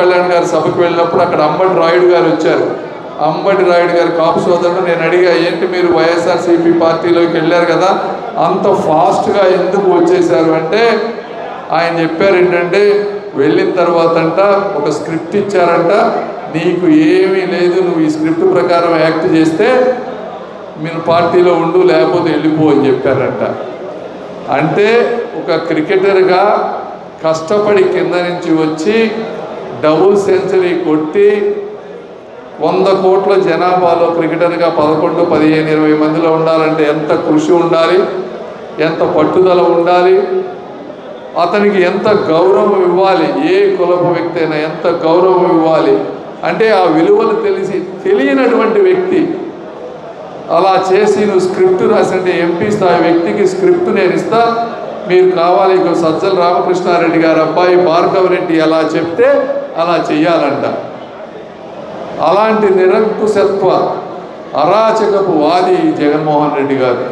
కళ్యాణ్ గారి సభకు వెళ్ళినప్పుడు అక్కడ అంబటి రాయుడు గారు వచ్చారు. అంబటి రాయుడు గారు కాపు సోదరుడు నేను అడిగా ఏంటి మీరు వైఎస్ఆర్సీపీ పార్టీలోకి వెళ్ళారు కదా? అంత ఫాస్ట్గా ఎందుకు వచ్చేసారు? అంటే ఆయన చెప్పారు ఏంటంటే వెళ్ళిన తర్వాత అంట ఒక స్క్రిప్ట్ ఇచ్చారంట నీకు ఏమీ లేదు నువ్వు ఈ స్క్రిప్ట్ ప్రకారం యాక్ట్ చేస్తే మీరు పార్టీలో ఉండు లేకపోతే వెళ్ళిపో అని చెప్పారంట. అంటే ఒక క్రికెటర్గా కష్టపడి కింద నుంచి వచ్చి డబుల్ సెంచరీ కొట్టి వంద కోట్ల జనాభాలో క్రికెటర్గా పదకొండు పదిహేను ఇరవై మందిలో ఉండాలంటే ఎంత కృషి ఉండాలి? ఎంత పట్టుదల ఉండాలి? అతనికి ఎంత గౌరవం ఇవ్వాలి? ఏ కులపు వ్యక్తి అయినా ఎంత గౌరవం ఇవ్వాలి? అంటే ఆ విలువలు తెలిసి తెలియనటువంటి వ్యక్తి అలా చేసి నువ్వు స్క్రిప్ట్ రాసంటే ఎంపీ స్థాయి వ్యక్తికి స్క్రిప్ట్ నేను ఇస్తా. మీరు కావాలి ఇంకో సజ్జల రామకృష్ణారెడ్డి గారు అబ్బాయి భార్గవ్ రెడ్డి ఎలా చెప్తే అలా చెయ్యాలంట. అలాంటి నిరంకుశత్వ అరాచకపు వాది జగన్మోహన్ రెడ్డి గారు.